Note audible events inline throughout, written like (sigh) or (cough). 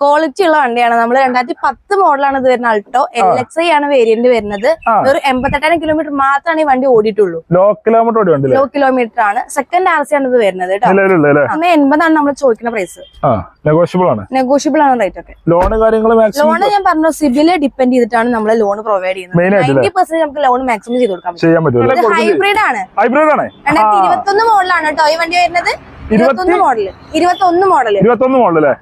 Quality ഉള്ള വണ്ടിയാണ്. നമ്മൾ രണ്ടായിരത്തി പത്ത് മോഡലാണ് ഇത് വരുന്നത് അൾട്ടോ എൽ എക്സ് ഐ ആണ് വേരിയന്റ് വരുന്നത്. ഒരു എൺപത്തെട്ടായിരം കിലോമീറ്റർ മാത്രമാണ് ഈ വണ്ടി ഓടിയിട്ടുള്ളൂ. ലോ കിലോമീറ്റർ ലോ കിലോമീറ്റർ ആണ്. സെക്കൻഡ് ആർ സി ആണ് ഇത് വരുന്നത് എൺപതാണ് നമ്മൾ ചോദിക്കുന്ന പ്രൈസ് നെഗോഷ്യബിൾ ആണ്. നെഗോഷ്യബിൾ ആണ് റേറ്റ് ഒക്കെ. ലോൺ ലോൺ ഞാൻ പറഞ്ഞു സിബിൽ ഡിപെൻഡ് ചെയ്തിട്ടാണ് നമ്മൾ ലോൺ പ്രൊവൈഡ് ചെയ്യുന്നത്. നയന്റി പെർസെന്റ് നമുക്ക് ലോൺ മാക്സിമം ചെയ്ത് കൊടുക്കാം പറ്റും. ഹൈബ്രിഡ് ആണ്. ഹൈബ്രിഡ് ആണ്. രണ്ടായിരത്തി ഇരുപത്തി ഒന്ന് മോഡലാണ് കേട്ടോ ഈ വണ്ടി വരുന്നത്. മോഡൽ ഇരുപത്തൊന്ന് മോഡൽ ഇരുപത്തൊന്ന് മോഡലേ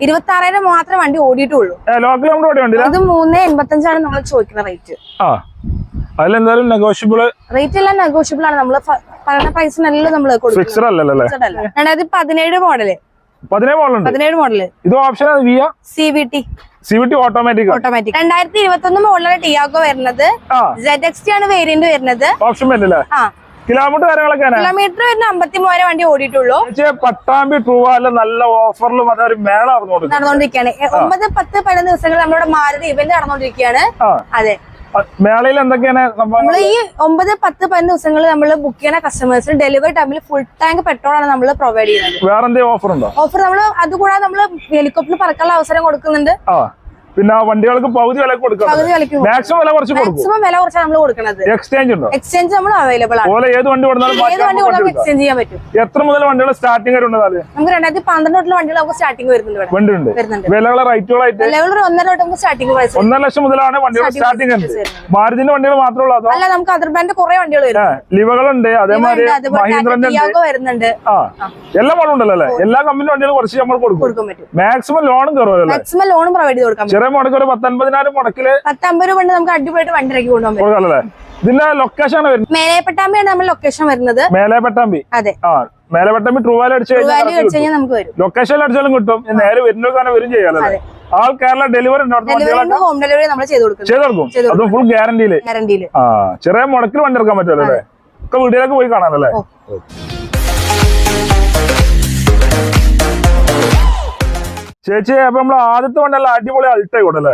ഇരുപത്തി ആറായിരം മാത്രമേ വണ്ടി ഓടിയിട്ടുള്ളൂ. ലോ കിലോമീറ്റർ ഓടി വണ്ടിയില്ല ഇത് മൂന്ന് എൺപത്തഞ്ചാണ് നമ്മൾ ചോദിക്കുന്ന റേറ്റ് ആ. അതിലെന്തായാലും നെഗോഷ്യബിൾ റേറ്റ് എല്ലാം നെഗോഷ്യബിൾ ആണ്. പറയുന്ന പ്രൈസിനെല്ലാം അല്ലല്ലോ. രണ്ടായിരത്തി പതിനേഴ് മോഡൽ പതിനേഴ് മോഡലുണ്ട് പതിനേഴ് മോഡൽ ഇത് option via C V T C V T automatic automatic രണ്ടായിരത്തി ഇരുപത്തി ഒന്ന് മോഡലാണ് ടിയാഗോ വരുന്നത്. ആ. എക്സ് ടി ആണ് വേരിയന്റ് വരുന്നത്. ഓപ്ഷൻ കിലോമീറ്റർ കാര്യങ്ങളൊക്കെ കിലോമീറ്റർ വരുന്ന അമ്പത്തി മൂവായിരം വണ്ടി ഓടിയിട്ടുള്ളൂ. പട്ടാമ്പി ട്രൂവാൽ നല്ല ഓഫറിലും അതൊരു മേള നടന്നുകൊണ്ടിരിക്കുകയാണ്. ഒമ്പത് പത്ത് പതിനൊന്ന് ദിവസങ്ങൾ നമ്മുടെ മാരുതി ഇവന്റ് നടന്നുകൊണ്ടിരിക്കുകയാണ്. അതെ. മേളയിൽ എന്തൊക്കെയാണ് നമ്മൾ ഈ ഒമ്പത് പത്ത് പതിനൊന്ന് ദിവസങ്ങൾ നമ്മൾ ബുക്ക് ചെയ്യുന്ന കസ്റ്റമേഴ്സിന് ഡെലിവറി ടൈമിൽ ഫുൾ ടാങ്ക് പെട്രോൾ ആണ് നമ്മൾ പ്രൊവൈഡ് ചെയ്യുന്നത്. വേറെ എന്തെങ്കിലും ഓഫർ ഉണ്ടോ? ഓഫർ നമ്മൾ അതുകൂടാതെ നമ്മൾ ഹെലികോപ്റ്ററിൽ പറക്കാനുള്ള അവസരം കൊടുക്കുന്നുണ്ട്. പിന്നെ ആ വണ്ടികൾക്ക് പകുതി വില കൊടുക്കണം മാക്സിമം വില കുറച്ച് കൊടുക്കും. മാക്സിമം വില കുറച്ചാണ് നമ്മൾ കൊടുക്കുന്നത് എക്സ്ചേഞ്ച് ഉണ്ടോ? എക്സ്ചേഞ്ച് നമ്മൾ അവൈലബിൾ ആണ്. ഏത് വണ്ടി കൊടുത്താലും. എക്സ്ചേഞ്ച് ചെയ്യാൻ പറ്റും. എത്ര മുതൽ വണ്ടികൾ സ്റ്റാർട്ടിംഗ് വരെ ഉണ്ട് നമുക്ക് രണ്ടായിരത്തി പന്ത്രണ്ട് തൊട്ടുള്ള വണ്ടികൾ നമുക്ക് സ്റ്റാർട്ടിംഗ് വരുന്നുണ്ട് വണ്ടി ഉണ്ട് വിലകളെ റേറ്റുകളായിട്ട് ഒന്നര തൊട്ട് നമുക്ക് സ്റ്റാർട്ടിംഗ് പ്രൈസ് ഒന്നര ലക്ഷം മുതലാണ് വണ്ടികൾ സ്റ്റാർട്ടിംഗ് വരുന്നത്. മാരുതിന്റെ വണ്ടികൾ മാത്രമേ ഉള്ളൂ അല്ല നമുക്ക് അതർ ബ്രാൻഡ് കുറെ വണ്ടികൾ ലിവകളുണ്ട് അതേമാതിരി മഹീന്ദ്രന്റെ വരുന്നുണ്ട്. എല്ലാ മോഡലും ഉണ്ടല്ലോ അല്ലേ? എല്ലാ കമ്പനി വണ്ടികളും കുറച്ച് നമ്മൾ കൊടുക്കും. മാക്സിമം ലോണും കയറുമല്ലോ മാക്സിമം ലോണും പ്രൊവൈഡ് ചെയ്ത് കൊടുക്കാൻ പറ്റും ചെറിയ മുടക്ക് ഒരു പത്തൊൻപതിനായിരം മുടക്കിൽ പത്തമ്പത് രൂപ കൊണ്ട് നമുക്ക് അടിപൊളിയായിട്ട് വണ്ടി ഇറക്കി കൊണ്ടുപോകാൻ പറ്റും. ഇതിന്റെ ലൊക്കേഷൻ ആണ് വരുന്നത്? മേലേപ്പെട്ടാമ്പയാണ് നമ്മൾ ലൊക്കേഷൻ വരുന്നത്. മേലെ അതെ. ആ പെട്ടാമ്പി ട്രൂവാല അടിച്ചു വാല്യൂ കഴിഞ്ഞാൽ വെച്ച് കഴിഞ്ഞാൽ നമുക്ക് വരും. ലൊക്കേഷൻ അടിച്ചാലും കിട്ടും. നേരെ വരുന്ന കാരണം വരും ചെയ്യാലോ അതെ. ആൾ കേരള ഡെലിവറി ഉണ്ട്. അവിടുത്തെ ഡെലിവറി ഹോം ഡെലിവറി നമ്മൾ ചെയ്ത് കൊടുക്കും. ചെയ്ത് കൊടുക്കും. ചെയ്ത് അതും ഫുൾ ഗ്യാരണ്ടിയിൽ ഗ്യാരണ്ടിയിൽ ആ ചെറിയ മുടക്കിൽ വണ്ടി ഇറക്കാൻ പറ്റുമല്ലോ അല്ലേ? ഒക്കെ വീട്ടിലേക്ക് പോയി കാണാനല്ലേ ഓ. ചേച്ചി അപ്പൊ നമ്മൾ ആദ്യത്തെ വണ്ടി അടിപൊളി അൾട്ടേ കൊടുല്ലേ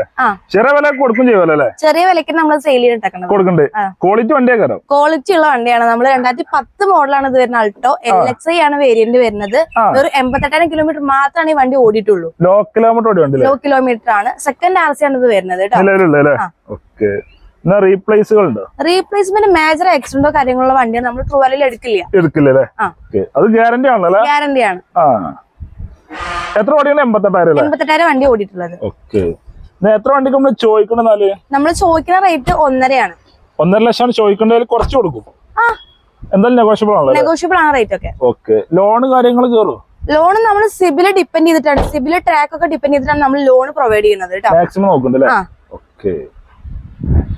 ചെറിയ വില കൊടുക്കും ചെയ്യുമല്ലേ ചെറിയ വിലക്ക് നമ്മൾ സെയിൽ ചെയ്തിട്ടേക്കുന്നത് കൊടുക്കണ്ടേ. ക്വാളിറ്റി വണ്ടിയാ കയറും ക്വാളിറ്റി ഉള്ള വണ്ടിയാണ്. നമ്മൾ രണ്ടായിരത്തി പത്ത് മോഡലാണ് ഇത് വരുന്ന അൾട്ടോ. എൽ എക്സ് ഐ ആണ് വേരിയന്റ് വരുന്നത്. ഒരു എൺപത്തെട്ടായിരം കിലോമീറ്റർ മാത്രമാണ് ഈ വണ്ടി ഓടിയിട്ടുള്ളൂ. ലോ കിലോമീറ്റർ ഓടി വണ്ടി ലോ കിലോമീറ്റർ ആണ്. സെക്കൻഡ് ആർ സി ആണ് ഇത് വരുന്നത് കേട്ടോ. റീപ്ലേസ്മെന്റ് മേജർ ആക്സിഡന്റോ കാര്യങ്ങളുള്ള വണ്ടിയാണ്. നമ്മൾ ട്രൂവാലിൽ എടുക്കില്ല. എടുക്കില്ല. അത് ഗ്യാരണ്ടി ആണല്ലോ ഗ്യാരണ്ടി ആണ്. ആ. എത്ര വണ്ടിയാണ് എൺപത്തെട്ടായിരം എൺപത്തെട്ടായിരം വണ്ടി ഓടിയിട്ടുള്ളത്. ഓക്കെ. എത്ര വണ്ടിക്ക് നമ്മൾ ചോദിക്കണെന്നാൽ നമ്മൾ ചോദിക്കുന്ന റേറ്റ് ഒന്നരയാണ്. ഒന്നര ലക്ഷം ചോദിക്കേണ്ടതിൽ കുറച്ച് കൊടുക്കും. എന്തായാലും നെഗോഷ്യബിൾ ആണല്ലോ നെഗോഷ്യബിൾ ആണ് റേറ്റ് ഒക്കെ. ഓക്കെ. ലോണ് കാര്യങ്ങൾ കയറും ലോൺ നമ്മൾ സിബിൽ ഡിപ്പെൻഡ് ചെയ്തിട്ടാണ്. സിബിൽ ട്രാക്ക് ഒക്കെ ഡിപ്പെൻഡ് ചെയ്തിട്ടാണ് നമ്മൾ ലോൺ പ്രൊവൈഡ് ചെയ്യുന്നത് മാക്സിമം നോക്കുന്നുണ്ട് ആ.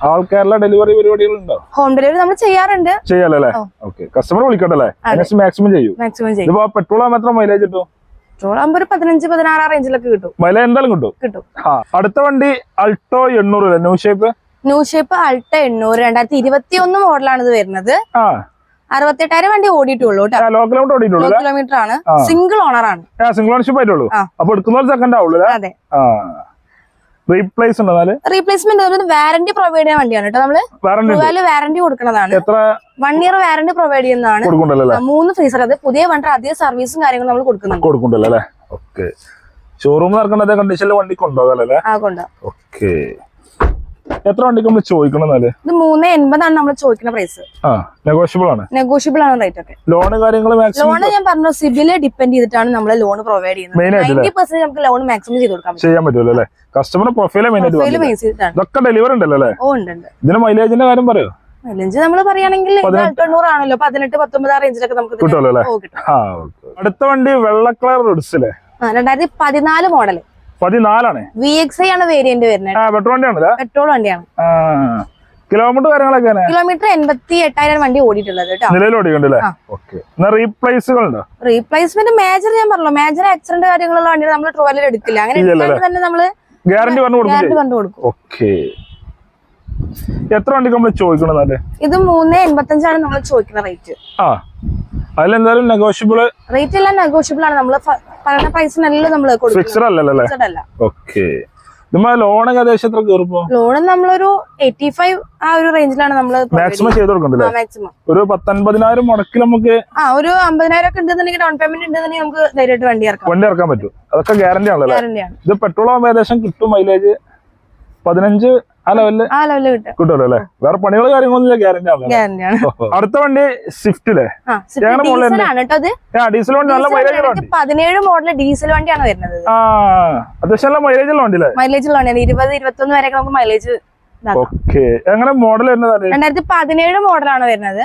ആൾ കേരള ഡെലിവറി പരിപാടികൾ ഉണ്ടോ ഹോം ഡെലിവറി നമ്മൾ ചെയ്യാറുണ്ട്. ചെയ്യാലോ അല്ലേ? ഓക്കെ. കസ്റ്റമർ വിളിക്കണ്ടല്ലേ മാക്സിമം ചെയ്യും. മാക്സിമം ചെയ്യും. പെട്രോൾ മാത്രം മൈലേജ് കിട്ടും? പെട്രോൾ ആകുമ്പോൾ ഒരു പതിനഞ്ച് പതിനാറ് റേഞ്ചിലൊക്കെ കിട്ടും. വില എന്തായാലും കിട്ടും. കിട്ടും. അടുത്ത വണ്ടി അൾട്ടോ എണ്ണൂറ് new shape? New shape Alto എണ്ണൂറ്. രണ്ടായിരത്തി ഇരുപത്തി ഒന്ന് മോഡലാണ് ഇത് വരുന്നത്. അറുപത്തെട്ടായിരം വണ്ടി ഓടിയിട്ടുള്ളൂ കിലോമീറ്റർ ആണ്. സിംഗിൾ ഓണർ ആണ്. സിംഗിൾ ഓണർഷിപ്പ് ആയിട്ടുള്ളൂ. അപ്പൊ എടുക്കുന്ന സെക്കൻഡ് ആവുള്ളൂ അതെ. റീപ്ലേസ് ഉണ്ടോ എന്നാൽ റീപ്ലേസ്മെന്റ് വാറന്റി പ്രൊവൈഡ് ചെയ്യാൻ വണ്ടിയാണ് കേട്ടോ നമ്മൾ. വേറെ വാറന്റി കൊടുക്കുന്നതാണ്. എത്ര? വൺ ഇയർ വാറന്റി പ്രൊവൈഡ് ചെയ്യുന്നതാണ്. മൂന്ന് ഫ്രീസർ അത് പുതിയ വണ്ടി അധിക സർവീസും കാര്യങ്ങളും നമ്മൾ കൊടുക്കുന്നുണ്ട്. കൊടുക്കണ്ടല്ലോ അല്ലേ? ഓക്കെ ഷോറൂം നടക്കേണ്ട കണ്ടീഷനിൽ വണ്ടി കൊണ്ടുപോകാം അല്ലേ? ഓക്കെ എത്ര വണ്ടിക്ക് നമ്മൾ ചോദിക്കണം ഇത് മൂന്ന് എൺപതാണ് നമ്മൾ ചോദിക്കുന്ന പ്രൈസ് ആ നെഗോഷ്യബിൾ ആണ്. നെഗോഷ്യബിൾ ആണ് റേറ്റ് ഒക്കെ. ലോൺ കാര്യങ്ങൾ ലോൺ ഞാൻ പറഞ്ഞു സിബിൽ ഡിപെൻഡ് ചെയ്തിട്ടാണ് നമ്മൾ ലോൺ പ്രൊവൈഡ് ചെയ്യുന്നത്. നയന്റി പെർസെന്റ് നമുക്ക് ലോൺ മാക്സിമം ചെയ്ത് കൊടുക്കാം ചെയ്യാൻ പറ്റുമല്ലോ അല്ലേ? കസ്റ്റമർ ചെയ്തിട്ടാണ്. ഇതൊക്കെ ഡെലിവറി ഉണ്ടല്ലോ അല്ലേ? ഇതിന് മൈലേജിന്റെ കാര്യം പറയോ? മൈലേജ് നമ്മൾ പറയുകയാണെങ്കിൽ തൊണ്ണൂറാണല്ലോ പതിനെട്ട് പത്തൊമ്പത് ആ റേഞ്ചിലൊക്കെ നമുക്ക് കിട്ടുമല്ലോ അടുത്ത വണ്ടി വെള്ള കളർ റോഡ്സ് രണ്ടായിരത്തി പതിനാല് മോഡൽ പതിനാലാണ്? വി എക്സ് ഐ ആണ് വേരിയന്റ് വരുന്നത്. പെട്രോൾ വണ്ടിയാണല്ലേ? പെട്രോൾ വണ്ടിയാണ്. കിലോമീറ്റർ കാര്യങ്ങളൊക്കെ കിലോമീറ്റർ എൺപത്തി എട്ടായിരം വണ്ടി ഓടിയിട്ടുള്ളത് നിലവിൽ ഓടിക്കണ്ടല്ലേ റീപ്ലേസുകൾ ഉണ്ടോ? റീപ്ലേസ്മെന്റ് മേജർ ഞാൻ പറഞ്ഞു മേജർ ആക്സിഡന്റ് കാര്യങ്ങളുള്ള വണ്ടി നമ്മൾ ട്രോലിൽ എടുക്കില്ല. അങ്ങനെ തന്നെ നമ്മൾ ഗ്യാരണ്ടി പറഞ്ഞു കൊടുക്കും ഓക്കെ എത്ര വണ്ടി നമ്മൾ ചോദിക്കണം എന്നാൽ ഇത് മൂന്ന് എൺപത്തി അഞ്ചാണ് നമ്മൾ ചോദിക്കുന്ന റേറ്റ് ആ. അതിലെന്തായാലും നെഗോഷ്യബിൾ റേറ്റ് എല്ലാം നെഗോഷ്യബിൾ ആണ്. നമ്മൾ പറയുന്ന പ്രൈസിനെല്ലാം നമ്മൾ ഫിക്സർ അല്ലല്ലോ ഓക്കെ ലോൺ ഏകദേശം എത്ര കയറിപ്പോ? ലോൺ നമ്മളൊരു എയ്റ്റി ഫൈവ് ആ ഒരു റേഞ്ചിലാണ് നമ്മൾ മാക്സിമം ചെയ്ത് കൊടുക്കണ്ടല്ലേ? മാക്സിമം ഒരു പത്തൊൻപതിനായിരം മുടക്കിൽ നമുക്ക് ആ ഒരു അമ്പതിനായിരം ഒക്കെ ഉണ്ടെന്നുണ്ടെങ്കിൽ ഡൗൺ പേയ്മെന്റ് ഉണ്ടെന്നുണ്ടെങ്കിൽ നമുക്ക് ധൈര്യമായിട്ട് വണ്ടി ഇറക്കാം. വണ്ടി ഇറക്കാൻ പറ്റും. അതൊക്കെ ഗ്യാരണ്ടി ആണല്ലോ ഇത് പെട്രോൾ ആകുമ്പോൾ ഏകദേശം കിട്ടും മൈലേജ് പതിനഞ്ച് ആ ലെവലിൽ ആ ലെവലിൽ കിട്ടും. കിട്ടുമല്ലോ അല്ലേ? വേറെ പണികൾ കാര്യങ്ങളൊന്നും ഗ്യാരണ്ടി ആണ്. അടുത്ത വണ്ടി സ്വിഫ്റ്റിലെ ഡീസൽ വണ്ടി നല്ല മൈലേജ് പതിനേഴ് മോഡൽ ഡീസൽ വണ്ടിയാണ് വരുന്നത് ആ അത്യാവശ്യം നല്ല മൈലേജ് ഉള്ള മൈലേജ് ഉള്ള വണ്ടിയാണ്. ഇരുപത് ഇരുപത്തൊന്ന് വരെ നമുക്ക് മൈലേജ് ഓക്കെ എങ്ങനെ മോഡൽ വരുന്നതല്ലേ രണ്ടായിരത്തി പതിനേഴ് മോഡലാണ് വരുന്നത്.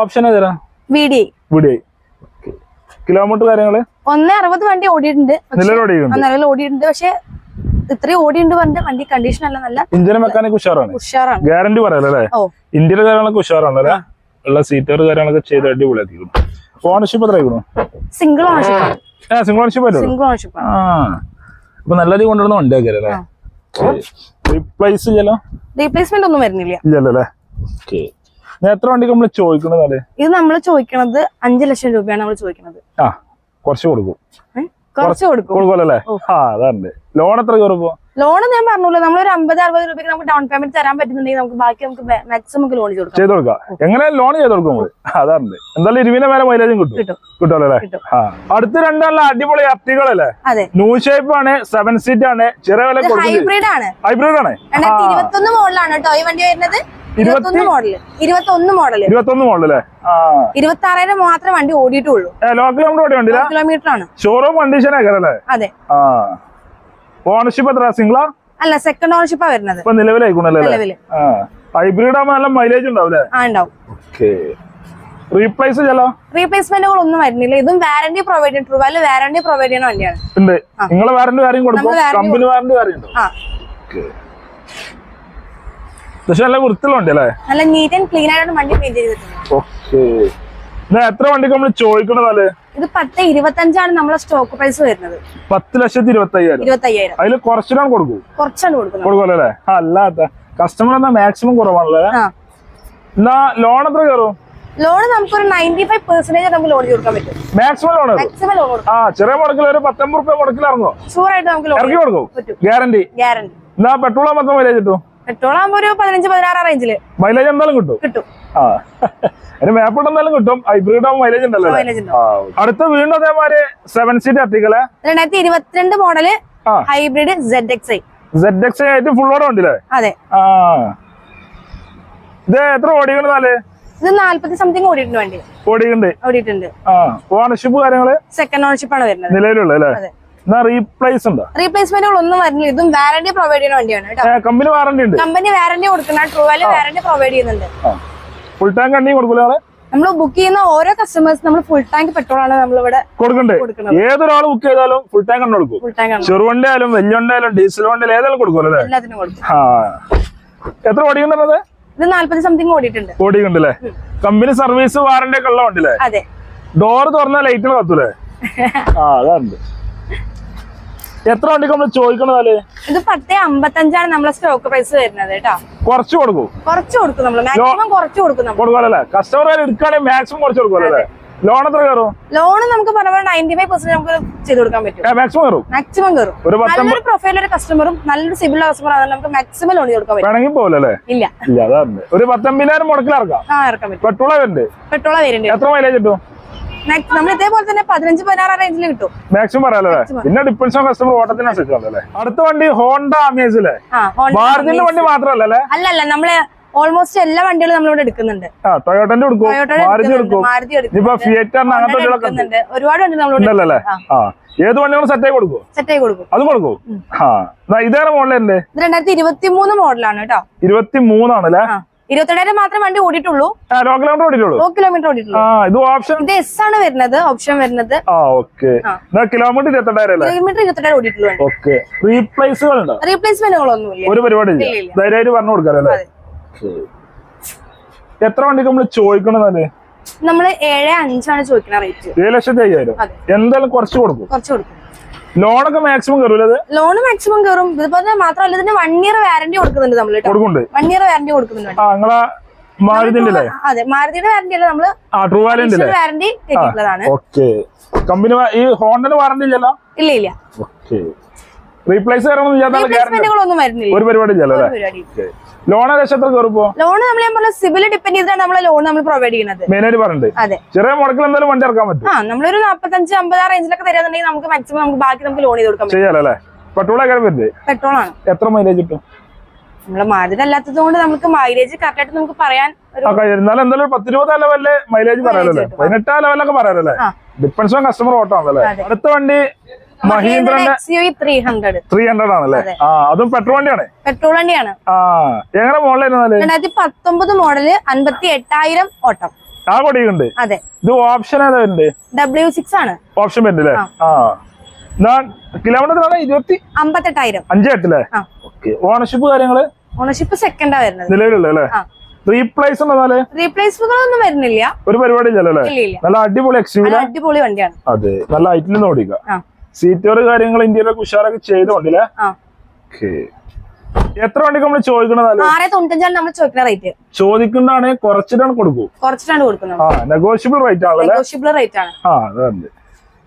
ഓപ്ഷൻ കിലോമീറ്റർ കാര്യങ്ങൾ? ഒന്ന് അറുപത് വണ്ടി ഓടിയിട്ടുണ്ട്. ഓടിയിട്ടുണ്ട് പക്ഷെ ഇത്രയും ഓടിയുണ്ട് പറഞ്ഞ വണ്ടി കണ്ടീഷൻ അല്ല നല്ല ഇന്ത്യൻ മെക്കാനിക് ഉഷാറാണ്. ഉഷാറാണ്. ഗ്യാരണ്ടി പറയാലേ അല്ലേ ഇന്ത്യയിലെ കാര്യങ്ങളൊക്കെ ഉഷാറാണല്ലേ? ഉള്ള സീറ്റർ കാര്യങ്ങളൊക്കെ ചെയ്ത് അടിപൊളിയാക്കിക്കുന്നു ഓണർഷിപ്പ് എത്ര ആയിക്കണു സിംഗിൾ ഓണർഷിപ്പ് സിംഗിൾ ഓണർഷിപ്പ് അല്ലേ സിംഗിൾ ഓണർഷിപ്പ് ആ. അപ്പൊ നല്ലത് കൊണ്ടുവരുന്ന വണ്ടിയാക്കിയല്ലേ? റീപ്ലേസ് ചെയ്യലോ? റീപ്ലേസ്മെന്റ് ഒന്നും വരുന്നില്ല. ഇല്ലല്ലേ അല്ലേ ഓക്കെ എത്ര വണ്ടി നമ്മൾ ചോദിക്കുന്നത് അല്ലേ ഇത് നമ്മൾ ചോദിക്കണത് അഞ്ചു ലക്ഷം രൂപയാണ് നമ്മൾ ചോദിക്കുന്നത് ആ കുറച്ച് കൊടുക്കും? കുറച്ച് കൊടുക്കും. കൊടുക്കുമല്ലേ ആ അതാണ് ലോൺ എത്ര കയറുമ്പോ ലോൺ ഞാൻ പറഞ്ഞല്ലോ നമ്മൾ ഒരു അമ്പത് അറുപത് രൂപയ്ക്ക് നമുക്ക് ഡൗൺ പേയ്മെന്റ് തരാൻ പറ്റുന്നുണ്ടെങ്കിൽ നമുക്ക് ബാക്കി നമുക്ക് മാക്സിമം ലോൺ കൊടുക്കാം. ചെയ്ത് കൊടുക്കാം. എങ്ങനെ ലോൺ ചെയ്ത് കൊടുക്കും നമ്മൾ. അതാണ് എന്തായാലും ഇരുവിനെ മേലെ മൈലേജും കിട്ടും. കിട്ടും. കിട്ടുമല്ലോ അല്ലേ? അടുത്ത രണ്ടല്ല അടിപൊളി അപ്റ്റികളല്ലേ ന്യൂ ഷേപ്പ് ആണ് സെവൻ സീറ്റ് ആണ് ചെറിയ വില ഹൈബ്രിഡ് ആണ്. ഹൈബ്രിഡ് ആണ്. ഇരുപത്തൊന്ന് മോഡലാണ് കേട്ടോ. ഈ വണ്ടി വരുന്നത് ഇരുപത്തൊന്ന് മോഡൽ ഇരുപത്തൊന്ന് മോഡൽ ഇരുപത്തൊന്ന് മോഡൽ അല്ലേ? ഇരുപത്തി ആറായിരം മാത്രമേ വണ്ടി ഓടിയിട്ടുള്ളൂ. ലോക്കൽ നമ്മുടെ ഓടി വണ്ടിയില്ല കിലോമീറ്റർ ആണ് ഷോറൂം കണ്ടീഷൻ അല്ലേ? അതെ. ഓണർഷിപ്പ് എത്ര സിംഗിളാ അല്ല സെക്കൻഡ് ഓണർഷിപ്പാ വരുന്നത്. ഇപ്പൊ നിലവിലായിക്കണല്ലേ അല്ലേ? ഹൈബ്രിഡ് ആകുമ്പോൾ നല്ല മൈലേജ് ഉണ്ടാവില്ലേ ആ ഉണ്ടാവും. റീപ്ലേസ് ചെയ്യലോ റീപ്ലേസ്മെന്റുകൾ ഒന്നും വരുന്നില്ല. ഇതും വാറന്റി പ്രൊവൈഡ് ചെയ്യും ട്രൂവാൽ വാറന്റി പ്രൊവൈഡ് ചെയ്യുന്ന വണ്ടിയാണ്. നിങ്ങളെ വാറന്റി കാര്യം കൊടുക്കും. കമ്പനി വാറന്റി കാര്യം ഉണ്ടോ? പക്ഷെ നല്ല വൃത്തിയുള്ള വണ്ടി അല്ലേ നല്ല നീറ്റ് ആൻഡ് ക്ലീൻ ആയിട്ട് വണ്ടി മെയിന്റെയിൻ ചെയ്തിട്ടുണ്ട് ഓക്കെ എത്ര വണ്ടിക്ക് നമ്മൾ ചോദിക്കണതല്ലേ ഇത് പത്ത് ഇരുപത്തഞ്ചാണ് നമ്മളെ സ്റ്റോക്ക് പ്രൈസ് വരുന്നത്. പത്ത് ലക്ഷത്തി ഇരുപത്തയ്യായിരം. ഇരുപത്തയ്യായിരം. അതിൽ കുറച്ചിടാൻ കൊടുക്കും? കുറച്ചാണ് കൊടുക്കുന്നത്. കൊടുക്കുമല്ലോ അല്ലേ അല്ലാത്ത കസ്റ്റമർ എന്നാ മാക്സിമം കുറവാണല്ലേ? ആ. എന്നാ ലോൺ എത്ര കയറും? ലോൺ നമുക്കൊരു നയന്റി ഫൈവ് പെർസെന്റേജ് നമുക്ക് ലോൺ കൊടുക്കാൻ പറ്റും. മാക്സിമം ലോൺ മാക്സിമം ലോൺ കൊടുക്കാം. ആ ചെറിയ മുടക്കിൽ ഒരു പത്തൊമ്പത് റുപ്യ മുടക്കിൽ ഇറങ്ങും ഷുവർ ആയിട്ട് നമുക്ക് ലോൺ കൊടുക്കും? ഗ്യാരണ്ടി ഗ്യാരണ്ടി എന്നാ പെട്രോൾ മാത്രം വില കിട്ടും? പെട്രോൾ ആകുമ്പോൾ ഒരു പതിനഞ്ച് പതിനാറ് റേഞ്ചിൽ മൈലേജ് എന്തായാലും കിട്ടും. കിട്ടും. എന്തായാലും കിട്ടും. ഹൈബ്രിഡ് മൈലേജ് ഉണ്ടല്ലോ അടുത്ത വീണ്ടും അതേമാതിരി സെവൻ സീറ്റ് എത്തിക്കല്ലേ? രണ്ടായിരത്തി ഇരുപത്തിരണ്ട് model hybrid Z X I Z X ആയിട്ട് ഫുൾ ഓടെ ഉണ്ടല്ലേ അതെ. ഇത് എത്ര ഇത് നാല്പത്തി സംതിങ് ഓടിയിട്ടുണ്ട് വണ്ടി ഓടിയിട്ടുണ്ട്. ഓണർഷിപ്പ് കാര്യങ്ങൾ? സെക്കൻഡ് ഓണർഷിപ്പ് ആണ് വരുന്നത്. നിലവിലുള്ള അല്ലേ? റീപ്ലേസ് ഉണ്ടോ. റീപ്ലേസ്മെന്റുകൾ ഒന്നും വരുന്നില്ല. ഇതും വാറന്റി പ്രൊവൈഡ് ചെയ്യുന്ന വണ്ടിയാണ് കമ്പനി വാറന്റി ഉണ്ട്. കമ്പനി വാറന്റി കൊടുക്കുന്ന ട്രൂവാൽ വാറന്റി പ്രൊവൈഡ് ചെയ്യുന്നുണ്ട്. ഫുൾ ടാങ്ക് കണ്ടി നമ്മൾ ബുക്ക് ചെയ്യുന്ന ഓരോ കസ്റ്റമേഴ്സ് നമ്മൾ ഫുൾ ടാങ്ക് പെട്രോൾ ആണ് നമ്മൾ ഇവിടെ കൊടുക്കണ്ടേ? ഏതൊരാൾ ബുക്ക് ചെയ്താലും ഫുൾ ടാങ്ക് കണ്ടു കൊടുക്കും. ഫുൾ ടാങ്ക് ആണ്. ചെറുവണ്ടി ആയാലും വലിയ ആയാലും ഡീസൽ വണ്ടി ഏതായാലും കൊടുക്കുമല്ലോ എത്ര ഓടിക്കണ്ടത് ഇത് നാല്പത്തി സംതിങ് ഓടിയിട്ടുണ്ട്. ഓടിക്കണ്ടല്ലേ കമ്പനി സർവീസ് വാറന്റി ഒക്കെ ഉള്ള ഡോർ തുറന്ന ലൈറ്റുകൾ കത്തൂലേ? (laughs) ആ അതാണ് എത്ര വണ്ടിക്ക് നമ്മൾ അല്ലേ ഇത് പത്തേ അമ്പത്തഞ്ചാണ് നമ്മളെ സ്റ്റോക്ക് പ്രൈസ് വരുന്നത് കേട്ടോ. കുറച്ച് കൊടുക്കും. കുറച്ച് കൊടുക്കും നമ്മൾ മാക്സിമം കുറച്ച് കൊടുക്കും നമ്മൾ കൊടുക്കാനല്ലേ കസ്റ്റമർ എടുക്കുകയാണെങ്കിൽ മാക്സിമം കുറച്ച് കൊടുക്കുമല്ലേ ലോൺ എത്ര കയറും? ലോൺ നമുക്ക് പറഞ്ഞ നയന്റി ഫൈവ് പെർസെന്റ് നമുക്ക് ചെയ്ത് കൊടുക്കാൻ പറ്റും. മാക്സിമം കയറും. മാക്സിമം കയറും. നല്ലൊരു പ്രൊഫൈൽ ഒരു കസ്റ്റമറും നല്ലൊരു സിബിൾ കസ്റ്റമർ ആണെങ്കിൽ നമുക്ക് മാക്സിമം ലോൺ ചെയ്തു കൊടുക്കാൻ പറ്റും. പോലല്ലേ ഇല്ല. ഇല്ല അതാണ് ഒരു പത്തൊമ്പതിനായിരം മുടക്കിലിറക്കാം ഇറക്കാൻ പറ്റും. പെട്രോളേ വരുന്നുണ്ട് പെട്രോൾ വരുന്നുണ്ട് എത്ര മൈലേജ് കിട്ടും? നമ്മൾ ഇതേപോലെ തന്നെ പതിനഞ്ച് പതിനാറ് റേഞ്ചിൽ കിട്ടും. മാക്സിമം പറയാലേ പിന്നെ ഡിപ്പെൻസ് കസ്റ്റമർ ഓട്ടത്തിനനുസരിച്ചാണല്ലേ അടുത്ത വണ്ടി ഹോണ്ട ഭാരതിന്റെ വണ്ടി മാത്രമല്ലേ അല്ലല്ല നമ്മൾ ഓൾമോസ്റ്റ് എല്ലാ വണ്ടികളും നമ്മളിവിടെ എടുക്കുന്നുണ്ട്. ടൊയോട്ടന്റെ എടുക്കുന്നുണ്ട്. ഒരുപാട് വണ്ടി നമ്മളിവിടെ ഏത് വണ്ടികളും സെറ്റ് ആയി കൊടുക്കും? സെറ്റ് ആയി കൊടുക്കും. അത് കൊടുക്കും. ഇതേറെ മോഡലുണ്ട് ഇത് രണ്ടായിരത്തി ഇരുപത്തി മൂന്ന് മോഡലാണ് കേട്ടോ. ഇരുപത്തി മൂന്നാണല്ലേ ആ. ഇരുപത്തിരണ്ടായിരം മാത്രം വണ്ടി ഓടിയിട്ടുള്ളൂ. കിലോമീറ്റർ ഓടിയിട്ടുള്ളൂ. ഇത് ഓപ്ഷൻ ഇത് എസ് ആണ് വരുന്നത് ഓപ്ഷൻ വരുന്നത്. കിലോമീറ്റർ കിലോമീറ്റർ ഓടിയിട്ടുള്ളൂ വണ്ടി. ഒരു പരിപാടി. ധൈര്യമായിട്ട് പറഞ്ഞു. എത്ര വണ്ടിക്ക് നമ്മൾ ചോദിക്കണതല്ലേ നമ്മൾ ഏഴ് അഞ്ചാണ് ചോദിക്കുന്ന റേറ്റ് ഏഴ് ലക്ഷത്തി അയ്യായിരം. എന്തായാലും കുറച്ച് കൊടുക്കും. കുറച്ച് കൊടുക്കും. ലോണൊക്കെ മാക്സിമം കയറൂലത് ലോൺ മാക്സിമം കയറും ഇതുപോലെ മാത്രമല്ല ഇതിന് വൺ ഇയർ വാരണ്ടി കൊടുക്കുന്നുണ്ട് നമ്മൾ കൊടുക്കുന്നുണ്ട്. വൺ ഇയർ വാരണ്ടി കൊടുക്കുന്നുണ്ട് നിങ്ങളെ മാരുതിന്റെ അതെ. മാരുതിയുടെ വാറന്റി അല്ല നമ്മൾ ട്രൂ വാലിന്റെ വാറന്റി കിട്ടിയിട്ടുള്ളതാണ് ഓക്കെ കമ്പനി ഈ ഹോണ്ടന് വാറന്റി ഇല്ലല്ലോ? ഇല്ല ഇല്ല. ഓക്കെ റീപ്ലേസ് റീപ്ലേസ്മെന്റുകളൊന്നും വരുന്നില്ല. ഒരു പരിപാടി ലോൺ എത്ര കയറിപ്പോ? ലോൺ നമ്മൾ ഞാൻ പറഞ്ഞ സിവിൽ ഡിപ്പെൻഡ് ചെയ്തിട്ടാണ് നമ്മൾ ലോൺ നമ്മൾ പ്രൊവൈഡ് ചെയ്യുന്നത്. മെയിനായിട്ട് പറഞ്ഞിട്ട്. അതെ. ചെറിയ മുടക്കിൽ എന്തായാലും വണ്ടി ഇറക്കാൻ പറ്റും. ആ നമ്മളൊരു നാപ്പത്തഞ്ച് അമ്പത് ആ റേഞ്ചിലൊക്കെ തരാന്നുണ്ടെങ്കിൽ നമുക്ക് മാക്സിമം നമുക്ക് ബാക്കി നമുക്ക് ലോൺ ചെയ്ത് കൊടുക്കാൻ പറ്റും. ചെയ്യാലോ പെട്രോൾ പെട്രോൾ ആണ്. എത്ര മൈലേജ് കിട്ടും? നമ്മളെ മാരുതി അല്ലാത്തത് കൊണ്ട് നമുക്ക് മൈലേജ് കറക്റ്റ് ആയിട്ട് നമുക്ക് പറയാൻ എന്നാലും എന്തായാലും പത്തിരുപത് ലെവലിൽ മൈലേജ് പറയാലോ അല്ലേ? പതിനെട്ടാം ലെവലൊക്കെ പറയാലോ അല്ലേ? ഡിപ്പെൻസ് ഓൺ കസ്റ്റമർ ഓട്ടോ ആണല്ലേ അടുത്ത വണ്ടി മഹീന്ദ്രന്റെ X U three hundred three hundred ആണല്ലേ? ആ അതും പെട്രോൾ വണ്ടിയാണ്? പെട്രോൾ വണ്ടിയാണ്. ആ എങ്ങനെ രണ്ടായിരത്തി പത്തൊമ്പത് മോഡൽ അൻപത്തി എട്ടായിരം ഓട്ടം. ആ കൊടിയുണ്ട്. അതെ. ഇത് ഓപ്ഷൻ ഏതാ ഡബ്ല്യു സിക്സ് ആണ്. ഓപ്ഷൻ വരുന്നില്ലേ? ആ. കിലോമീറ്റർ ഇരുപത്തി അമ്പത്തെട്ടായിരം. ഓണർഷിപ്പ് കാര്യങ്ങൾ? ഓണർഷിപ്പ് സെക്കൻഡാ വരുന്നത്. നിലവിലുള്ള. റീപ്ലേസ് വരുന്നില്ല. ഒരു പരിപാടി ഇല്ലല്ലോ നല്ല അടിപൊളി എക്സ്യൂല അടിപൊളി വണ്ടിയാണ്. അതെ. നല്ല ഹൈറ്റിൽ ഓടിക്കുക. ആ. സീറ്റോർ കാര്യങ്ങൾ ഇന്ത്യയിലൊക്കെ ഉഷാറൊക്കെ ചെയ്തോണ്ടല്ലേ എത്ര വണ്ടിക്ക് നമ്മൾ റേറ്റ് ചോദിക്കുന്നതാണ് കുറച്ചിട്ടാണ് കൊടുക്കും. കുറച്ചിട്ടാണ് കൊടുക്കുന്നത്. നെഗോഷ്യബിൾ റേറ്റ് ആണല്ലേ നെഗോഷ്യബിൾ റേറ്റ് ആണ്. ആ അതെ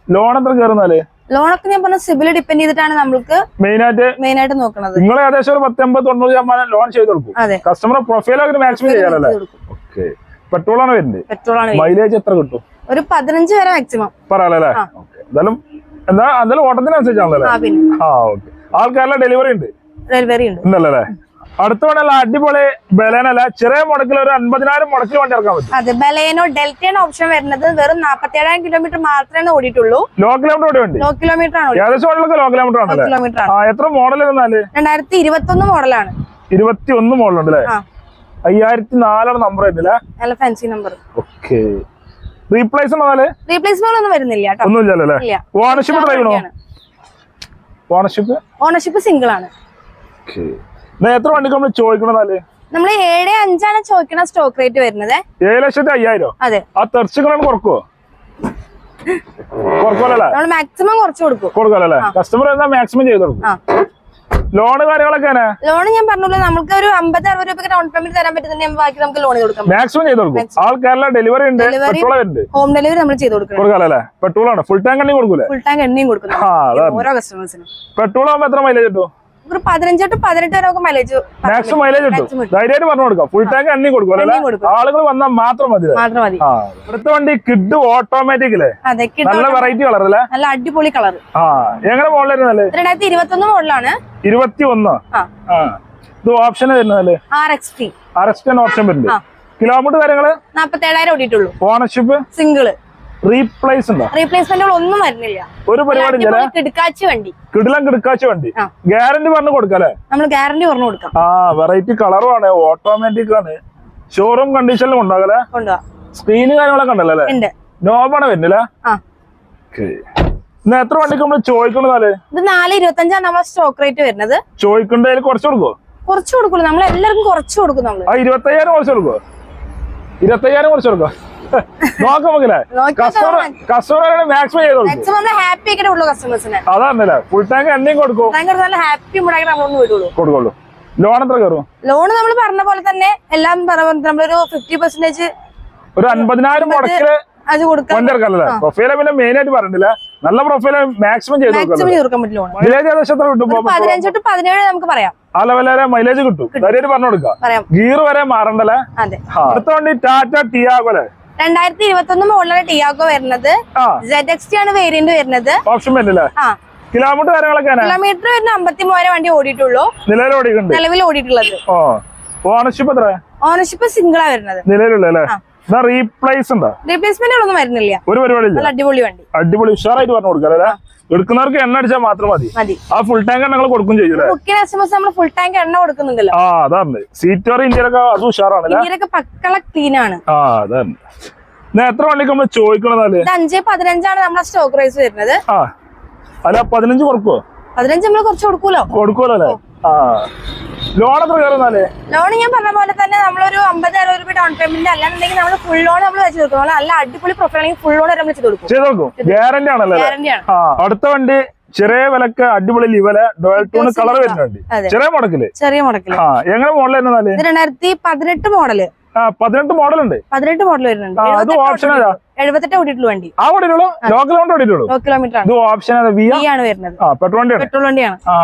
ലോൺ എത്ര കയറുന്നാൽ? ലോണൊക്കെ ഞാൻ പറഞ്ഞ സിബിൽ ഡിപെൻഡ് ചെയ്തിട്ടാണ് നമ്മൾക്ക് മെയിൻ ആയിട്ട് മെയിൻ ആയിട്ട് നോക്കുന്നത് നിങ്ങൾ ഏകദേശം ഒരു പത്തൊമ്പത് തൊണ്ണൂറ് ശതമാനം ലോൺ ചെയ്ത് കൊടുക്കും. കസ്റ്റമർ പ്രൊഫൈൽ അവർ മാക്സിമം ചെയ്യാറല്ലേ ഓക്കെ പെട്രോൾ ആണ് വരുന്നത്. പെട്രോൾ ആണ് മൈലേജ് എത്ര കിട്ടും? ഒരു പതിനഞ്ച് വരെ മാക്സിമം ഓക്കെ എന്തായാലും എന്താ? എന്തായാലും ഓട്ടത്തിനനുസരിച്ചാണല്ലോ ആ ഓക്കെ. ആൾക്കാരുടെ ഡെലിവറി ഉണ്ട്? ഡെലിവറി ഉണ്ട്. ഉണ്ടല്ലേ അടുത്ത വേണമല്ല അടിപൊളി ബലേനല്ല. ചെറിയ മുടക്കിൽ ഒരു അൻപതിനായിരം മുടക്കിൽ വണ്ടി ഇറക്കാൻ പറ്റും. അതെ ബലേനോ ഡെൽറ്റയാണ് ഓപ്ഷൻ വരുന്നത്. വെറും നാപ്പത്തി ഏഴായിരം കിലോമീറ്റർ മാത്രമേ ഓടിയിട്ടുള്ളൂ. ലോ കിലോമീറ്റർ ഓടി വണ്ടി? ലോ കിലോമീറ്റർ ആണ് ഏകദേശം വണ്ടികളൊക്കെ ലോ കിലോമീറ്റർ ആണ് എത്ര മോഡൽ ഇരുന്നാൽ രണ്ടായിരത്തി ഇരുപത്തി ഒന്ന് മോഡലാണ് ഇരുപത്തി ഒന്ന് മോഡലുണ്ട് അല്ലേ അയ്യായിരത്തി നാലാണ് നമ്പർ വരുന്നില്ല നല്ല fancy number okay replace replacement ഒന്നും വരുന്നില്ല ഒന്നുമില്ലല്ലേ ഓണർഷിപ്പ് ഡ്രൈവണോ ഓണർഷിപ്പ് ഓണർഷിപ്പ് സിംഗിൾ ആണ്. എത്ര വണ്ടിക്ക് നമ്മൾ ചോദിക്കണമെന്നാൽ നമ്മൾ ഏഴ് അഞ്ചാണ് ചോദിക്കണ സ്റ്റോക്ക് റേറ്റ് വരുന്നത്. ഏഴ് ലക്ഷത്തി അയ്യായിരം. അതെ. ആ തെർച്ചുകളാണ് കുറക്കുവോ? (laughs) കുറക്കുമല്ലേ മാക്സിമം കുറച്ച് കൊടുക്കും. കൊടുക്കാലല്ലേ കസ്റ്റമർ എന്താ മാക്സിമം ചെയ്ത് കൊടുക്കും. ലോണ് കാര്യങ്ങളൊക്കെ ലോൺ ഞാൻ പറഞ്ഞല്ലോ നമുക്ക് ഒരു അമ്പത് അറുപത് രൂപ ഡൗൺ പേയ്മെന്റ് തരാൻ പറ്റുന്നുണ്ടെങ്കിൽ ബാക്കി നമുക്ക് ലോൺ കൊടുക്കാം. മാക്സിമം ചെയ്ത് കൊടുക്കും. ആൾക്കാരുടെ ഡെലിവറി ഉണ്ട് പെട്രോൾ ഉണ്ട്. ഹോം ഡെലിവറി നമ്മൾ ചെയ്ത് കൊടുക്കും കൊടുക്കാലല്ലേ പെട്രോൾ ആണ്. ഫുൾ ടാങ്ക് എണ്ണയും കൊടുക്കൂലേ? ഫുൾ ടാങ്ക് എണ്ണയും കൊടുക്കും ഓരോ കസ്റ്റമേഴ്സിനും പെട്രോൾ ആകുമ്പോൾ എത്ര മൈലേജ് കിട്ടും? ഒരു പതിനഞ്ച് തൊട്ട് പതിനെട്ട് വരെ നമുക്ക് മൈലേജ് മാക്സിമം മൈലേജ് കിട്ടും. ധൈര്യമായിട്ട് പറഞ്ഞു കൊടുക്കാം. ഫുൾ ടാങ്ക് എണ്ണി കൊടുക്കും. ആളുകൾ വന്നാൽ മാത്രം മതി മാത്രം മതി. അടുത്ത വണ്ടി കിഡ് ഓട്ടോമാറ്റിക് അല്ലേ നല്ല വെറൈറ്റി കളർ അല്ലേ? നല്ല അടിപൊളി കളർ ആ എങ്ങനെ മോഡലായിരുന്നല്ലേ രണ്ടായിരത്തി ഇരുപത്തി ഒന്ന് മോഡലാണ് ഇരുപത്തി ഒന്ന് ഇത് ഓപ്ഷൻ വരുന്നതല്ലേ? ആർ എക്സ് ടി അറസ്റ്റ് ഓപ്ഷൻ വരുന്നുണ്ട്. കിലോമീറ്റർ കാര്യങ്ങൾ? നാപ്പത്തേഴായിരം ഓടിയിട്ടുള്ളൂ. ഓണർഷിപ്പ് സിംഗിൾ റീപ്ലേസ് ഉണ്ടോ? റീപ്ലേസ്മെന്റുകൾ ഒന്നും വരുന്നില്ല. ഒരു പരിപാടി കിടക്കാച്ചി വണ്ടി. കിടിലം കിടക്കാച്ച വണ്ടി. ഗ്യാരണ്ടി പറഞ്ഞു കൊടുക്കല്ലേ നമ്മൾ ഗ്യാരണ്ടി പറഞ്ഞു കൊടുക്കാം. ആ വെറൈറ്റി കളറും ആണ് ഓട്ടോമാറ്റിക് ആണ്. ഷോറൂം കണ്ടീഷനിലും ഉണ്ടാകല്ലേ സ്ക്രീന് കാര്യങ്ങളൊക്കെ ഉണ്ടല്ലോ അല്ലേ? നോബാണ് വരുന്നില്ല? എത്ര വണ്ടിക്ക് നമ്മൾ ചോദിക്കണതാൽ ഇത് നാല് ഇരുപത്തഞ്ചാണ് നമ്മളെ സ്റ്റോക്ക് റേറ്റ് വരുന്നത്. ചോദിക്കണ്ടതിൽ കുറച്ച് കൊടുക്കോ കുറച്ച് കൊടുക്കുള്ളൂ നമ്മൾ എല്ലാവർക്കും കുറച്ച് കൊടുക്കും നമ്മൾ ഇരുപത്തയ്യായിരം കുറച്ച് കൊടുക്കോ ഇരുപത്തയ്യായിരം കുറച്ച് കൊടുക്കോ നോക്കാം കസ്റ്റമർ മാക്സിമം മാക്സിമം ഹാപ്പി ആയിട്ട് ഉള്ളൂ കസ്റ്റമേഴ്സിനെ അതാണല്ലേ ഫുൾ ടാങ്ക് എണ്ണയും കൊടുക്കും. നല്ല ഹാപ്പി മുടാക്കി നമ്മളൊന്ന് വിടുള്ളൂ കൊടുക്കുള്ളൂ. ലോൺ എത്ര കയറും? ലോൺ നമ്മൾ പറഞ്ഞ പോലെ തന്നെ എല്ലാം പറ- നമ്മളൊരു ഫിഫ്റ്റി പെർസെന്റേജ് ഒരു അൻപതിനായിരം മുടക്കിൽ പിന്നെ മെയിൻ ആയിട്ട് പറഞ്ഞില്ല നല്ല പ്രൊഫൈൽ മാക്സിമം ചെയ്ത് മൈലേജ് ഏകദേശം എത്ര കിട്ടും പതിനഞ്ച് ടു പതിനേഴ് നമുക്ക് പറയാം. ആ ലെവൽ വരെ മൈലേജ് കിട്ടും. ധൈര്യമായിട്ട് പറഞ്ഞു കൊടുക്കാം ഗീർ വരെ മാറണ്ടല്ലേ? അതെ. ആ. അടുത്ത വണ്ടി ടാറ്റ ടിയാഗോലെ രണ്ടായിരത്തി ഇരുപത്തി ഒന്ന് മോഡലാണ് ടിയാഗോ വരുന്നത്. സെഡ് എക്സ് ടി ആണ് വേരിയന്റ് വരുന്നത്. ഓപ്ഷൻ വരുന്നില്ലേ കിലോമീറ്റർ കാര്യങ്ങളൊക്കെ കിലോമീറ്റർ വരുന്ന അമ്പത്തി മൂവായിരം വണ്ടി ഓടിയിട്ടുള്ളൂ. നിലവിൽ ഓടിയിട്ടുള്ളത്. ഓണർഷിപ്പ് എത്ര ഓണർഷിപ്പ് സിംഗിളാ വരുന്നത്. നിലവിലുള്ള റീപ്ലേസ് ഉണ്ടോ? റീപ്ലേസ്മെന്റുകളൊന്നും വരുന്നില്ല. ഒരു പരിപാടി അടിപൊളി വണ്ടി. അടിപൊളി ഉഷാറായിട്ട് പറഞ്ഞു കൊടുക്കാം എടുക്കുന്നവർക്ക് എണ്ണ അടിച്ചാൽ മാത്രം മതി. ആ ഫുൾ ടാങ്ക് ഞങ്ങൾ കൊടുക്കും ചെയ്യൂലേ ഫുൾ ടാങ്ക് എണ്ണ കൊടുക്കുന്നുണ്ടല്ലോ. ആ അതാണ് സീറ്റോർ ഇന്ത്യയിലൊക്കെ അത് ആ അതാണ് എത്ര വണ്ടിക്ക് നമ്മൾ ചോദിക്കണതാൽ ഇത് അഞ്ച് പതിനഞ്ചാണ് നമ്മുടെ സ്റ്റോക്ക് പ്രൈസ് വരുന്നത്. ആ. അല്ല പതിനഞ്ച് കൊടുക്കുവോ? പതിനഞ്ച് നമ്മൾ കുറച്ച് കൊടുക്കൂലോ? കൊടുക്കുമല്ലോ അല്ലേ? ലോൺ എത്ര കയറുന്നാലേ? ലോൺ ഞാൻ പറഞ്ഞ പോലെ തന്നെ നമ്മളൊരു അമ്പത് അറുപത് രൂപ ഡൗൺ പേയ്മെന്റ് അല്ലാന്നുണ്ടെങ്കിൽ നമ്മൾ ഫുൾ ലോൺ നമ്മൾ വെച്ച് കൊടുക്കും. നല്ല അടിപൊളി പ്രൊഫൈൽ ആണെങ്കിൽ ഫുൾ ലോൺ നമ്മൾ ചെയ്ത് കൊടുക്കും. ചെയ്ത് നോക്കും ഗ്യാരണ്ടി ആണല്ലോ അടുത്ത വണ്ടി ചെറിയ വിലക്ക് അടിപൊളി ലിവൽ ഡോയൽ ടൂൺ കളർ വരുന്നുണ്ട് ചെറിയ മുടക്കിൽ ചെറിയ മുടക്കിൽ ആ എങ്ങനെ മോഡൽ എന്നാൽ രണ്ടായിരത്തി പതിനെട്ട് മോഡൽ പതിനെട്ട് മോഡൽ ഉണ്ട്. പതിനെട്ട് മോഡൽ വരുന്നുണ്ട്. അത് ഓപ്ഷൻ എഴുപത്തെട്ട് ഓടിയിട്ടുള്ള വണ്ടി. ആ ഓടിയിട്ടുള്ളൂ? ലോക്കൽ കൊണ്ട് ഓടിയിട്ടുള്ളൂ? ലോ കിലോമീറ്റർ ഇത് ഓപ്ഷൻ പെട്രോൾ വണ്ടിയാണ്? പെട്രോൾ വണ്ടിയാണ്. ആ.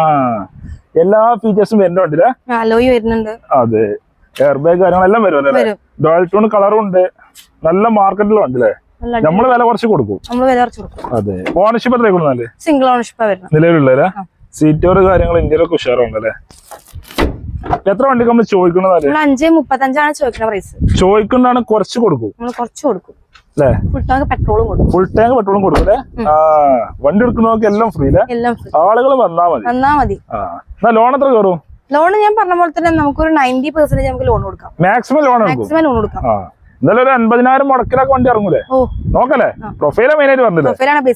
എല്ലാ ഫീച്ചേഴ്സും വരുന്ന വണ്ടിയില്ലേ അലോയി വരുന്നുണ്ട്. അതെ. എയർ ബാഗ് കാര്യങ്ങളെല്ലാം വരും അല്ലേ? ഡോയൽ ടൂൺ കളറും ഉണ്ട്. നല്ല മാർക്കറ്റിലും ഉണ്ട് അല്ലേ നമ്മൾ വില കുറച്ച് കൊടുക്കും. വില കുറച്ച് കൊടുക്കും. അതെ. ഓണർഷിപ്പ് എത്ര സിംഗിൾ ഓണർഷിപ്പ് വരുന്നത്. നിലവിലുള്ളല്ലേ സീറ്റോർ കാര്യങ്ങൾ ഇന്ത്യയിലൊക്കെ ഉഷാറുണ്ടല്ലേ എത്ര വണ്ടിക്ക് നമ്മൾ ചോദിക്കുന്നതല്ലേ നമ്മൾ അഞ്ച് മുപ്പത്തഞ്ചാണ് ചോദിക്കുന്ന പ്രൈസ് ചോദിക്കുന്നതാണ് കുറച്ച് കൊടുക്കും. കുറച്ച് കൊടുക്കും. അല്ലേ ഫുൾ ടാങ്ക് പെട്രോളും കൊടുക്കും. ഫുൾ ടാങ്ക് പെട്രോളും കൊടുക്കും അല്ലേ ആ വണ്ടി എടുക്കുന്നവർക്ക് എല്ലാം ഫ്രീ അല്ലേ എല്ലാം ഫ്രീ ആളുകൾ വന്നാ മതി. വന്നാ മതി. ആ എന്നാ ലോൺ എത്ര കയറും? ലോൺ ഞാൻ പറഞ്ഞ പോലെ തന്നെ നമുക്ക് ഒരു നയന്റി പെർസെന്റേജ് നമുക്ക് ലോൺ കൊടുക്കാം. മാക്സിമം ലോൺ മാക്സിമം ലോൺ കൊടുക്കാം. ആ എന്നാലും ഒരു അൻപതിനായിരം മുടക്കിലൊക്കെ വണ്ടി ഇറങ്ങൂലേ? നോക്കല്ലേ? പ്രൊഫൈല മെയിൻ ആയിട്ട് പറഞ്ഞില്ലേ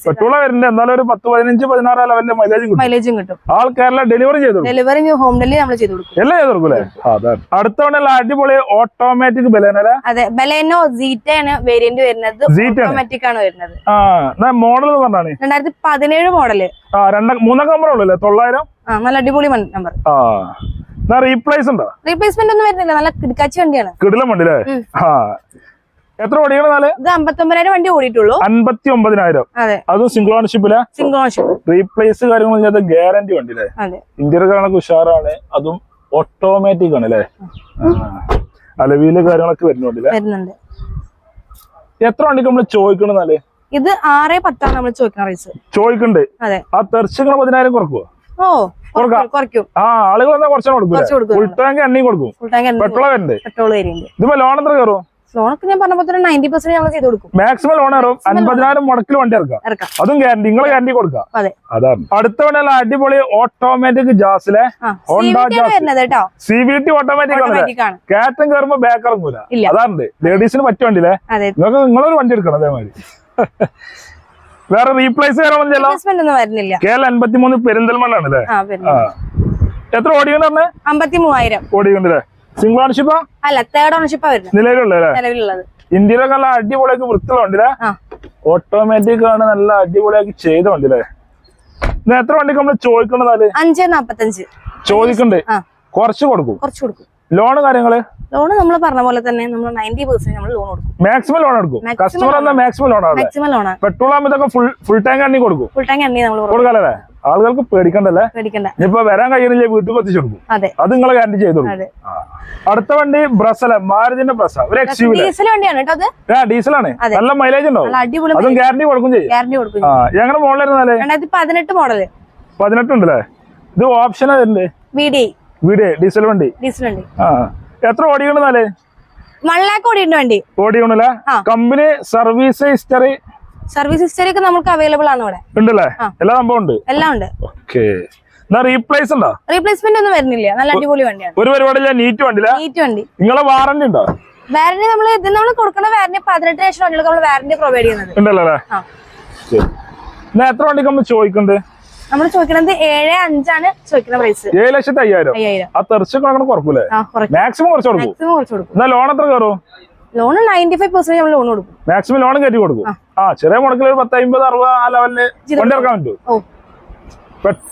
പെട്രോള വരുന്നുണ്ട്. എന്നാലും ഒരു പത്ത് പതിനഞ്ച് പതിനാറ് ലെവലിന്റെ മൈലേജ് കിട്ടും. മൈലേജും കിട്ടും. ആൾ കേരള ഡെലിവറി ചെയ്തു. ഡെലിവറി ഹോം ഡെലിവറി നമ്മൾ ചെയ്ത് കൊടുക്കും. എല്ലാം ചെയ്തു കൊടുക്കൂലേ അതാണ് അടുത്ത വണ്ടിയുള്ള അടിപൊളി ഓട്ടോമാറ്റിക് ബലേനല്ലേ അതെ. ബലേനോ സീറ്റ ആണ് വേരിയന്റ് വരുന്നത്. ഓട്ടോമാറ്റിക് ആണ്. വരുന്നത്. മോഡൽ എന്ന് പറഞ്ഞാണ്. രണ്ടായിരത്തി പതിനേഴ് മോഡൽ ആ രണ്ട മൂന്നാം നമ്പർ ഉള്ളൂ അല്ലേ? തൊള്ളായിരം? നല്ല അടിപൊളി നമ്പർ ആ. റീപ്ലേസ് ഉണ്ടോ? റീപ്ലേസ്മെന്റ് ഒന്നും വരുന്നില്ല. നല്ല കിടക്കാച്ചി വണ്ടിയാണ്. കിടിലം വണ്ടി അല്ലേ? ആ എത്ര ഓടിയാണ് നാല്? ഇത് അമ്പത്തൊമ്പതിനായിരം വണ്ടി ഓടിയിട്ടുള്ളൂ. അമ്പത്തി ഒമ്പതിനായിരം അതെ സിംഗിൾ ഓണർഷിപ്പിലെ സിംഗിൾ ഓണർഷിപ്പ് റീപ്ലേസ് കാര്യങ്ങളൊന്നും ഗ്യാരണ്ടി വണ്ടി അല്ലേ? ഇന്ത്യയുടെ കാണൊക്കെ ഉഷാറാണ്. അതും ഓട്ടോമാറ്റിക് ആണ് അല്ലേ? അലവിയിലെ കാര്യങ്ങളൊക്കെ വരുന്നുണ്ടല്ലേ വരുന്നുണ്ട്. എത്ര വണ്ടിക്ക് നമ്മൾ ചോദിക്കണെന്നാൽ ഇത് ആറ് പത്താണ് നമ്മൾ ചോദിക്കുന്ന റേസ് ചോദിക്കണ്ട്. ആ തെർച്ചിക്കണ പതിനായിരം കുറക്കുവോ? ഓ കുറയ്ക്കും, ആ ആളുകൾ വന്നാൽ കുറച്ചാണ് കൊടുക്കും ഫുൾ ടാങ്ക് എണ്ണയും കൊടുക്കും. പെട്രോൾ വരുന്നുണ്ട് പെട്രോൾ വേരിയന്റ് ഇതിപ്പോ ലോൺ എത്ര കയറും? ലോണൊക്കെ ഞാൻ പറഞ്ഞ പോലെ നയന്റി പെർസെന്റ് നമ്മൾ ചെയ്ത് കൊടുക്കും. മാക്സിമം ലോൺ ഇറക്കും അൻപതിനായിരം മുടക്കിൽ വണ്ടി ഇറക്കാം. അതും ഗ്യാരണ്ടി നിങ്ങളെ ഗ്യാരണ്ടി കൊടുക്കാം അതെ. അതാണ്. അടുത്ത വണ്ടിയല്ല അടിപൊളി ഓട്ടോമാറ്റിക് ജാസിലെ ആണ് Jazz. C V T automatic ആണ് കയറ്റം കയറുമ്പോ ബാക്ക് ഇറങ്ങൂല. അതാണ് ലേഡീസിന് പറ്റിയ വണ്ടിയില്ലേ? അതെ. നിങ്ങൾക്ക് നിങ്ങളൊരു വണ്ടി എടുക്കണം അതേമാതിരി. (laughs) വേറെ റീപ്ലേസ് ഒന്നും വരുന്നില്ല. കെ എൽ അൻപത്തി പെരിന്തൽമണ്ണ. ആണ് ആ. എത്ര ഓടിയുണ്ട് പറഞ്ഞേ? അമ്പത്തി മൂവായിരം ഓടിയുണ്ടല്ലേ സിംഗിൾ ഓണർഷിപ്പാ അല്ല തേർഡ് ഓണർഷിപ്പാ വരുന്നത്. നിലവിലുള്ള അല്ലേ? നിലവിലുള്ളത്. ഇന്ത്യയിലൊക്കെ നല്ല അടിപൊളിയാക്കി വൃത്തിയുണ്ടല്ലേ ഓട്ടോമാറ്റിക് ആണ് നല്ല അടിപൊളിയാക്കി ചെയ്ത വണ്ടിയില്ലേ ഇന്ന് എത്ര വണ്ടിക്ക് നമ്മൾ ചോദിക്കണെന്നാൽ അഞ്ച് നാപ്പത്തഞ്ച്. ചോദിക്കണ്ടേ. കുറച്ച് കൊടുക്കും. കുറച്ച് കൊടുക്കും. ലോണ് കാര്യങ്ങൾ? ലോണ് നമ്മൾ പറഞ്ഞ പോലെ തന്നെ നമ്മൾ നയന്റി പെർസെന്റ് നമ്മൾ ലോൺ കൊടുക്കും. മാക്സിമം ലോൺ എടുക്കും. കസ്റ്റമർ മാക്സിമം ലോൺ ആണ് മാക്സിമം ആണ്. പെട്രോൾ ആകുമ്പോൾ ഫുൾ ഫുൾ ടാങ്ക് എണ്ണി കൊടുക്കും. ഫുൾ ടാങ്ക് എണ്ണി നമ്മൾ കൊടുക്കാല്ലേ ആളുകൾക്ക് പേടിക്കണ്ടല്ലേ? പേടിക്കണ്ട. ഇപ്പൊ വരാൻ കഴിയുന്നില്ല വീട്ടിൽ എത്തിച്ചു കൊടുക്കും. അതെ. അത് നിങ്ങൾ ഗ്യാരണ്ടി ചെയ്തു അടുത്ത വണ്ടി ബ്രസല മാരുതിന്റെ ബ്രസ ഒരു എക്സ്യൂവി ഡീസൽ വണ്ടിയാണ് ആ ഡീസലാണ് നല്ല മൈലേജ് ഉണ്ടാവും. അതും ഗ്യാരണ്ടി കൊടുക്കും ചെയ്യും. ഗ്യാരണ്ടി കൊടുക്കും എങ്ങനെ മോളിലിരുന്നാലേ രണ്ടായിരത്തി പതിനെട്ട് മോഡൽ പതിനെട്ട് ഉണ്ടല്ലേ? ഇത് ഓപ്ഷൻ അതിന്റെ വിഡി വീട് ഡീസൽ വണ്ടി. ഡീസൽ വണ്ടി. ആ. എത്ര ഓടിക്കണെന്നാലേ വൺ ലാക്ക് ഓടിയുണ്ട് വണ്ടി. ഓടിക്കണല്ലേ? Company service history? Service history ഒക്കെ നമുക്ക് അവൈലബിൾ ആണ് ഇവിടെ. ഉണ്ടല്ലേ? എല്ലാ സംഭവം ഉണ്ട്? എല്ലാം ഉണ്ട്. ഓക്കെ. റീപ്ലേസ് ഉണ്ടോ? റീപ്ലേസ്മെന്റ് ഒന്നും വരുന്നില്ല. നല്ല അടിപൊളി വണ്ടിയാണ്. ഒരു പരിപാടി നീറ്റ് വണ്ടില്ല നീറ്റ് വണ്ടി. നിങ്ങളെ വാറന്റി ഉണ്ടോ? വാറന്റി നമ്മൾ ഇത് നമ്മൾ കൊടുക്കുന്ന വാറന്റി പതിനെട്ട് ലക്ഷം വണ്ടികൾക്ക് നമ്മൾ വാറന്റി പ്രൊവൈഡ് ചെയ്യുന്നത്. ഉണ്ടല്ലേ എത്ര വണ്ടിക്ക് നമ്മൾ ചോദിക്കണ്ട് നമ്മൾ ചോദിക്കുന്നത് ഏഴ് അഞ്ചാണ് ചോദിക്കുന്ന പ്രൈസ് ഏഴ് ലക്ഷത്തി അയ്യായിരം. ആ തെറിച്ച് കണക്ക് കുറക്കൂലേ? മാക്സിമം കുറച്ച് കൊടുക്കും. മാക്സിമം കുറച്ച് കൊടുക്കും. എന്നാ ലോൺ എത്ര കയറും? ലോൺ നയന്റി ഫൈവ് പെർസെന്റ് നമ്മൾ ലോൺ കൊടുക്കും. മാക്സിമം ലോൺ കയറ്റി കൊടുക്കും. ആ. ചെറിയ മുടക്കിൽ ഒരു പത്ത് അമ്പത് അറുപത് ആ ലെവലിൽ വണ്ടി ഇറക്കാൻ പറ്റും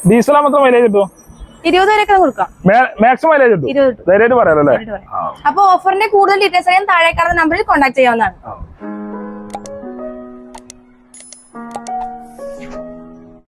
ഡീസൽ മാത്രം മൈലേജ് കിട്ടും? ഇരുപത് വരെയൊക്കെ കൊടുക്കാം. മാക്സിമം മൈലേജ് കിട്ടും. ധൈര്യമായിട്ട് പറയാലോ അല്ലേ? അപ്പൊ ഓഫറിന്റെ കൂടുതൽ ഡീറ്റെയിൽസ് അറിയാൻ താഴെ കാണുന്ന നമ്പറിൽ കോൺടാക്ട് ചെയ്യാവുന്നതാണ്.